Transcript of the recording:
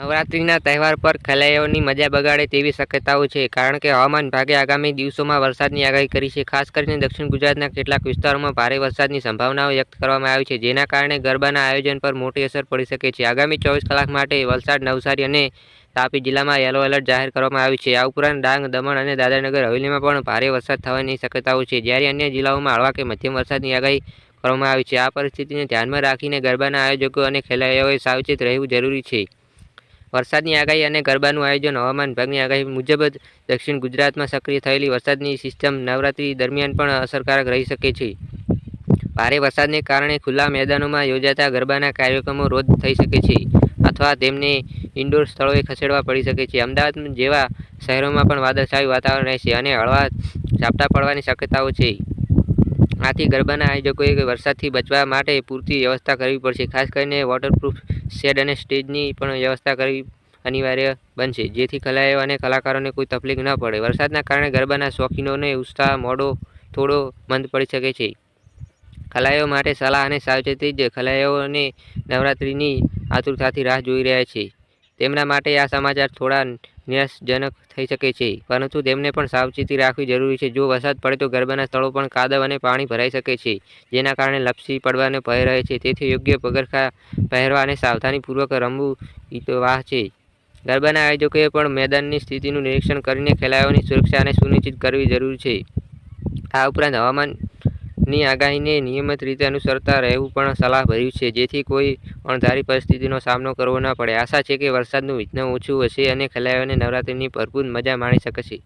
નવરાત્રિના તહેવાર પર ખેલૈયાઓની મજા બગાડે તેવી શક્યતાઓ છે, કારણ કે હવામાન વિભાગે આગામી દિવસોમાં વરસાદની આગાહી કરી છે. ખાસ કરીને દક્ષિણ ગુજરાતના કેટલાક વિસ્તારોમાં ભારે વરસાદની સંભાવનાઓ વ્યક્ત કરવામાં આવી છે, જેના કારણે ગરબાના આયોજન પર મોટી અસર પડી શકે છે. આગામી ચોવીસ કલાક માટે વલસાડ, નવસારી અને તાપી જિલ્લામાં યલો એલર્ટ જાહેર કરવામાં આવ્યું છે. આ ઉપરાંત ડાંગ, દમણ અને દાદરાનગર હવેલીમાં પણ ભારે વરસાદ થવાની શક્યતાઓ છે, જ્યારે અન્ય જિલ્લાઓમાં હળવા કે મધ્યમ વરસાદની આગાહી કરવામાં આવી છે. આ પરિસ્થિતિને ધ્યાનમાં રાખીને ગરબાના આયોજકો અને ખેલૈયાઓએ સાવચેત રહેવું જરૂરી છે. વરસાદની આગાહી અને ગરબાનું આયોજન હવામાન વિભાગની આગાહી મુજબ જ દક્ષિણ ગુજરાતમાં સક્રિય થયેલી વરસાદની સિસ્ટમ નવરાત્રી દરમિયાન પણ અસરકારક રહી શકે છે. ભારે વરસાદને કારણે ખુલ્લા મેદાનોમાં યોજાતા ગરબાના કાર્યક્રમો રોજ થઈ શકે છે અથવા તેમને ઇન્ડોર સ્થળોએ ખસેડવા પડી શકે છે. અમદાવાદ જેવા શહેરોમાં પણ વાદળછાયું વાતાવરણ રહેશે અને હળવા ઝાપટા પડવાની શક્યતાઓ છે. આથી ગરબાના આયોજકોએ વરસાદથી બચવા માટે પૂરતી વ્યવસ્થા કરવી પડશે, ખાસ કરીને વોટરપ્રૂફ શેડ અને સ્ટેજની પણ વ્યવસ્થા કરવી અનિવાર્ય બનશે, જેથી કલાઓ અને કલાકારોને કોઈ તકલીફ ન પડે. વરસાદના કારણે ગરબાના શોખીનોને ઉત્સાહ, મોડો, થોડો મંદ પડી શકે છે. ખલાયો માટે સલાહ અને સાવચેતી જ ખલાયોને નવરાત્રિની આતુરતાથી રાહ જોઈ રહ્યા છે. તેમના માટે આ સમાચાર થોડા નિરાશજનક થઈ શકે છે. પરંતુ તેમને પણ સાવચેતી રાખવી જરૂરી છે. જો વરસાદ પડે તો ગરબાના સ્થળો પણ કાદવ અને પાણી ભરાઈ શકે છે, જેના કારણે લપસી પડવાનો ભય રહે છે. તેથી યોગ્ય પગરખા પહેરવા અને સાવધાનીપૂર્વક રમવું હિતવાહ છે. ગરબાના આયોજકોએ પણ મેદાનની સ્થિતિનું નિરીક્ષણ કરીને ખેલાડીઓની સુરક્ષાને સુનિશ્ચિત કરવી જરૂરી છે. આ ઉપરાંત હવામાનની આગાહીને નિયમિત રીતે અનુસરતા રહેવું પણ સલાહભર્યું છે, જેથી કોઈ અણધારી પરિસ્થિતિનો સામનો કરવો ન પડે. આશા છે કે વરસાદનું વિઘ્ન ઓછું હશે અને ખેલાડીઓને નવરાત્રિની ભરપૂર મજા માણી શકશે